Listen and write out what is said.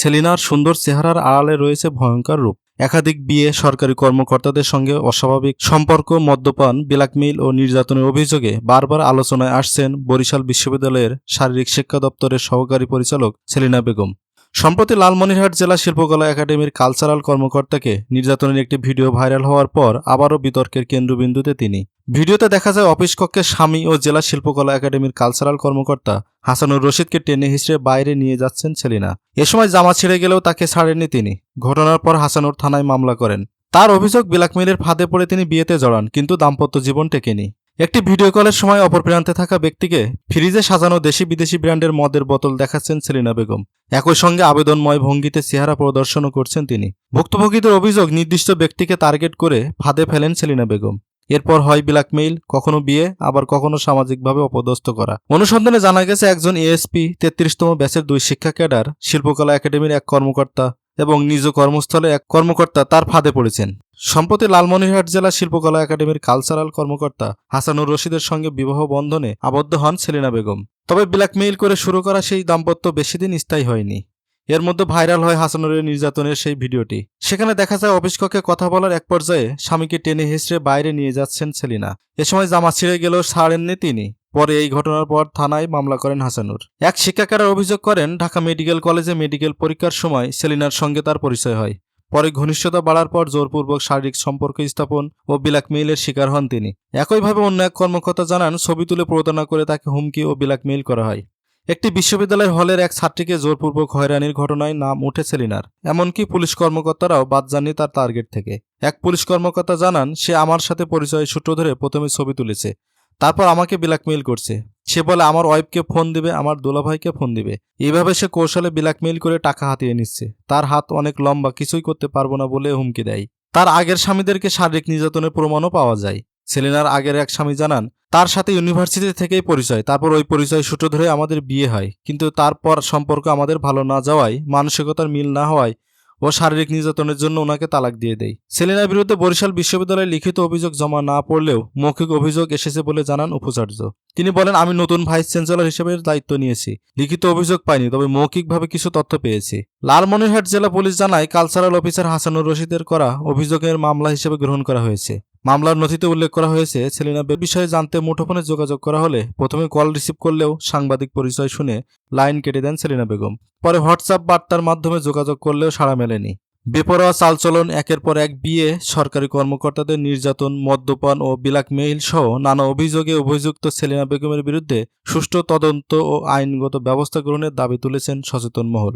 সেলিনার সুন্দর চেহারার আড়ালে রয়েছে ভয়ঙ্কর রূপ। একাধিক বিয়ে, সরকারি কর্মকর্তাদের সঙ্গে অস্বাভাবিক সম্পর্ক, মদ্যপান, ব্ল্যাকমেইল ও নির্যাতনের অভিযোগে বারবার আলোচনায় আসছেন বরিশাল বিশ্ববিদ্যালয়ের শারীরিক শিক্ষা দপ্তরের সহকারী পরিচালক সেলিনা বেগম। সম্প্রতি লালমনিরহাট জেলা শিল্পকলা একাডেমির কালচারাল কর্মকর্তাকে নির্যাতনের একটি ভিডিও ভাইরাল হওয়ার পর আবারও বিতর্কের কেন্দ্রবিন্দুতে তিনি। ভিডিওতে দেখা যায় অফিস কক্ষে স্বামী ও জেলা শিল্পকলা একাডেমির কালচারাল কর্মকর্তা হাসানুর রশিদকে টেনে হিসড়ে বাইরে নিয়ে যাচ্ছেন সেলিনা। এ সময় জামা ছিঁড়ে গেলেও তাকে ছাড়েননি তিনি। ঘটনার পর হাসানুর থানায় মামলা করেন। তার অভিযোগ ব্ল্যাকমেইলের ফাঁদে পড়ে তিনি বিয়েতে জড়ান, কিন্তু দাম্পত্য জীবন টেকেনি। একটি ভিডিও কলের সময় অপর প্রান্তে থাকা ব্যক্তিকে ফ্রিজে সাজানো দেশি বিদেশি ব্র্যান্ডের মদের বোতল দেখাচ্ছেন সেলিনা বেগম। একই সঙ্গে আবেদনময় ভঙ্গিতে চেহারা প্রদর্শনও করছেন তিনি। ভুক্তভোগীদের অভিযোগ, নির্দিষ্ট ব্যক্তিকে টার্গেট করে ফাঁদে ফেলেন সেলিনা বেগম। এরপর হয় ব্ল্যাকমেইল, কখনো বিয়ে, আবার কখনো সামাজিকভাবে অপদস্থ করা। অনুসন্ধানে জানা গেছে, একজন এএসপি, তেত্রিশতম ব্যাচের দুই শিক্ষা ক্যাডার, শিল্পকলা একাডেমির এক কর্মকর্তা। এবং নিজ কর্মস্থলে এক কর্মকর্তা তার ফাঁদে পড়েছেন। সম্প্রতি লালমনিরহাট জেলা শিল্পকলা একাডেমির কালচারাল কর্মকর্তা হাসানুর রশিদের সঙ্গে বিবাহ বন্ধনে আবদ্ধ হন সেলিনা বেগম। তবে ব্ল্যাকমেইল করে শুরু করা সেই দাম্পত্য বেশিদিন স্থায়ী হয়নি। এর মধ্যে ভাইরাল হয় হাসানুরের নির্যাতনের সেই ভিডিওটি। সেখানে দেখা যায়, অফিস কক্ষে কথা বলার এক পর্যায়ে স্বামীকে টেনে হেসড়ে বাইরে নিয়ে যাচ্ছেন সেলিনা। এ সময় জামা ছিঁড়ে গেলেও ছাড়েননি তিনি। পরে এই ঘটনার পর থানায় মামলা করেন হাসানুর। এক শিক্ষাকারের অভিযোগ করেন, ঢাকা মেডিকেল কলেজে মেডিকেল পরীক্ষার সময় সেলিনার সঙ্গে তার পরিচয় হয়। পরে ঘনিষ্ঠতা বাড়ার পর জোরপূর্বক শারীরিক সম্পর্ক স্থাপন ও ব্ল্যাকমেইলের শিকার হন তিনি। একইভাবে অন্য এক কর্মকর্তা জানান, ছবি তুলে প্রতারণা করে তাকে হুমকি ও ব্ল্যাকমেইল করা হয়। একটি বিশ্ববিদ্যালয়ের হলের এক ছাত্রীকে জোরপূর্বক হয়রানির ঘটনায় নাম উঠে সেলিনার। এমনকি পুলিশ কর্মকর্তারাও বাদ যাননি তার টার্গেট থেকে। এক পুলিশ কর্মকর্তা জানান, সে আমার সাথে পরিচয় সূত্র ধরে প্রথমে ছবি তুলেছে। তারপর আমাকে ব্ল্যাকমেইল করছে। সে বলে, আমার ওয়াইফকে ফোন দিবে, আমার দোলাভাইকে ফোন দিবে। এইভাবে সে কৌশলে ব্ল্যাকমেইল করে টাকা হাতিয়ে নিচ্ছে। তার হাত অনেক লম্বা, কিছুই করতে পারব না বলে হুমকি দেয়। তার আগের স্বামীদেরকে শারীরিক নির্যাতনের প্রমাণও পাওয়া যায়। সেলিনার আগের এক স্বামী জানান, তার সাথে ইউনিভার্সিটি থেকেই পরিচয়। তারপর ওই পরিচয় সূত্র ধরে আমাদের বিয়ে হয়। কিন্তু তারপর সম্পর্ক আমাদের ভালো না যাওয়ায়, মানসিকতার মিল না হওয়ায় ও শারীরিক নির্যাতনের জন্য ওনাকে তালাক দিয়ে দেয়। সেলিনার বিরুদ্ধে বরিশাল বিশ্ববিদ্যালয়ে লিখিত অভিযোগ জমা না পড়লেও মৌখিক অভিযোগ এসেছে বলে জানান উপাচার্য। তিনি বলেন, আমি নতুন ভাইস চ্যান্সেলর হিসেবে দায়িত্ব নিয়েছি। লিখিত অভিযোগ পাইনি, তবে মৌখিকভাবে কিছু তথ্য পেয়েছি। লালমনিরহাট জেলা পুলিশ জানায়, কালচারাল অফিসার হাসানুর রশিদের করা অভিযোগের মামলা হিসেবে গ্রহণ করা হয়েছে। মামলার নথিতে উল্লেখ করা হয়েছে, সেলিনা বে বিষয়ে জানতে মুঠোফোনে যোগাযোগ করা হলে প্রথমে কল রিসিভ করলেও সাংবাদিক পরিচয় শুনে লাইন কেটে দেন সেলিনা বেগম। পরে হোয়াটসঅ্যাপ বার্তার মাধ্যমে যোগাযোগ করলেও সাড়া মেলেনি। বেপরোয়া চালচলন, একের পর এক বিয়ে, সরকারি কর্মকর্তাদের নির্যাতন, মদ্যপান ও ব্ল্যাকমেইল সহ নানা অভিযোগে অভিযুক্ত সেলিনা বেগমের বিরুদ্ধে সুষ্ঠু তদন্ত ও আইনগত ব্যবস্থা গ্রহণের দাবি তুলেছেন সচেতন মহল।